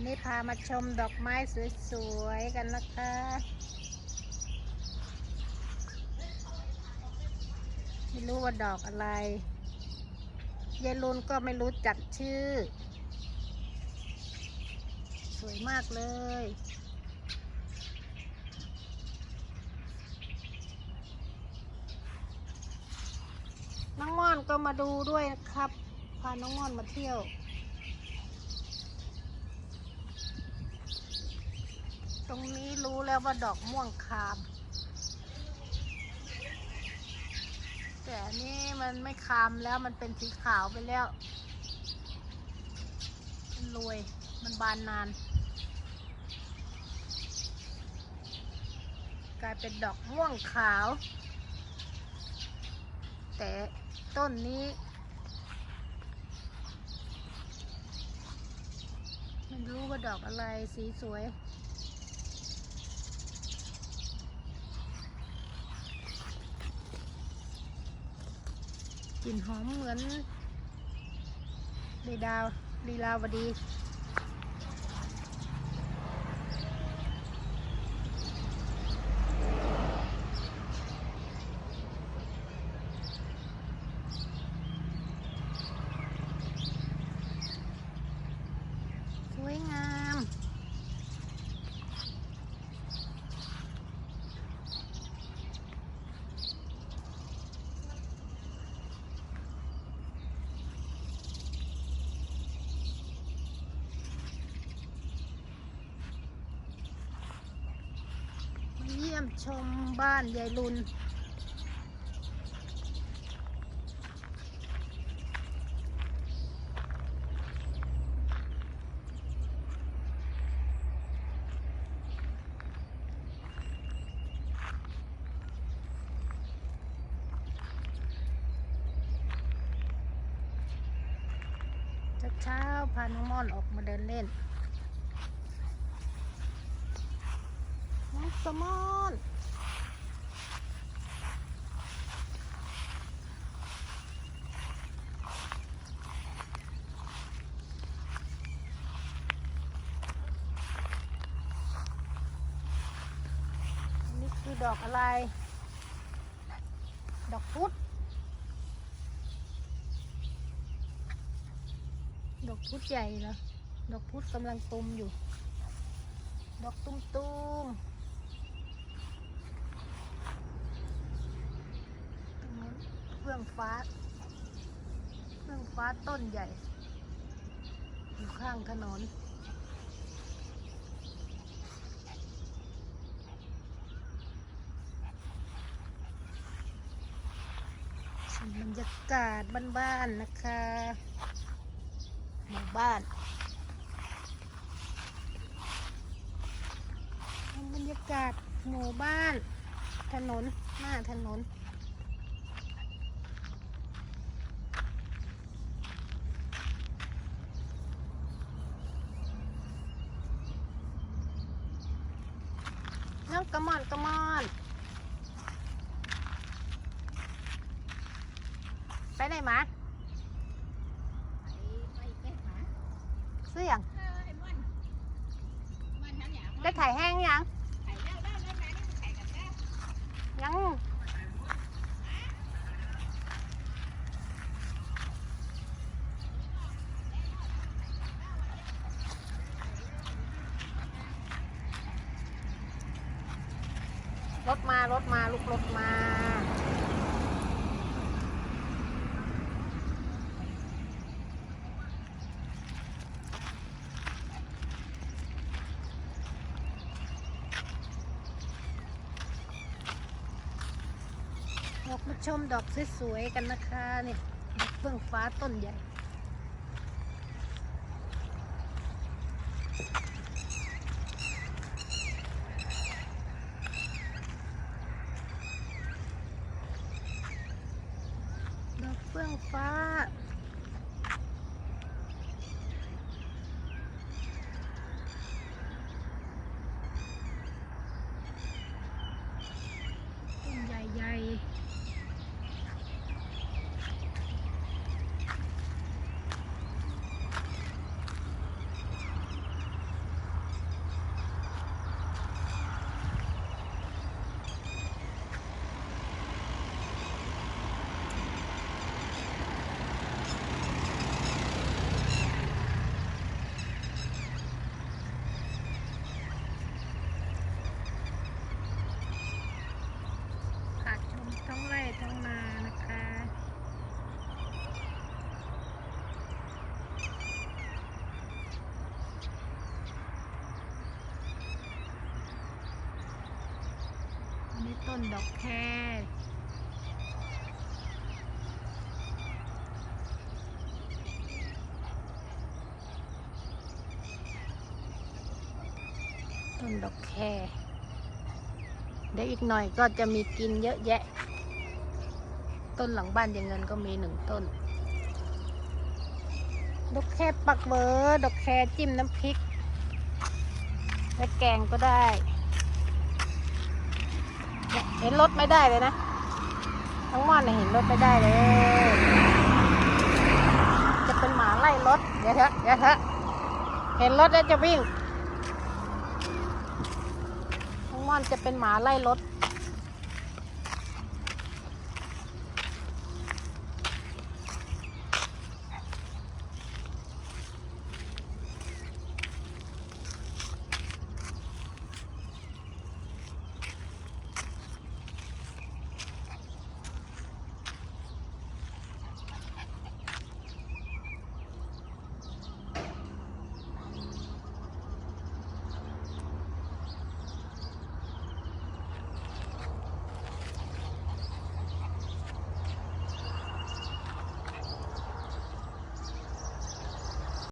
นนี้พามาชมดอกไม้สวยๆกันนะคะ ไม่รู้ว่าดอกอะไรยายลุนก็ไม่รู้จักชื่อ สวยมากเลยน้องม่อนก็มาดูด้วยนะครับ พาน้องม่อนมาเที่ยว ตรงนี้รู้แล้วว่าดอกม่วงคาม แต่นนี่มันไม่คามแล้วมันเป็นสีขาวไปแล้วมันรวยมันบานนาน กลายเป็นดอกม่วงขาว แต่ต้นนี้ไม่รู้ว่าดอกอะไรสีสวย กลิ่นหอมเหมือนลีดาวลีลาวดี สวยงาม มาเยี่ยมชมบ้านยายลุน เช้าๆพาน้องม่อนออกมาเดินเล่น น้องสมอนนนี้คือดอกอะไร ดอกพุธดอกพุธใหญ่เหรอดอกพุธกำลังตุมอยู่ ดอกตุ้มตุมตรงนู้นเฟื่องฟ้า เฟื่องฟ้าต้นใหญ่ อยู่ข้างถนนบรรยากาศบ้านๆนะคะหมู่บ้านบรรยากาศหมู่บ้าน ถนนหน้าถนน น้องกระมอนกระมอน ไปไหนมาเสื้อยังได้ไข่แห้งยัง ยัง รถมารถมาลูกรถมาออกมาชมดอกสวยๆกันนะคะเนี่ยดอกเฟื่องฟ้าต้นใหญ่ พ่องฟ้า ต้นใหญ่ๆ ด ต้นดอกแครต้นดอกแครเดี๋ยวอีกหน่อยก็จะมีกินเยอะแยะ ต้นหลังบ้านยายเงินก็มีหนึ่งต้น ดอกแครปักเบอร์ดอกแครจิ้มน้ำพริกและแกงก็ได้ เห็นรถไม่ได้เลยนะ ทั้งวันเนี่ยเห็นรถไม่ได้เลย จะเป็นหมาไล่รถเดี๋ยวเถอะเดี๋ยวเถอะเห็นรถแล้วจะวิ่งทั้งวันจะเป็นหมาไล่รถ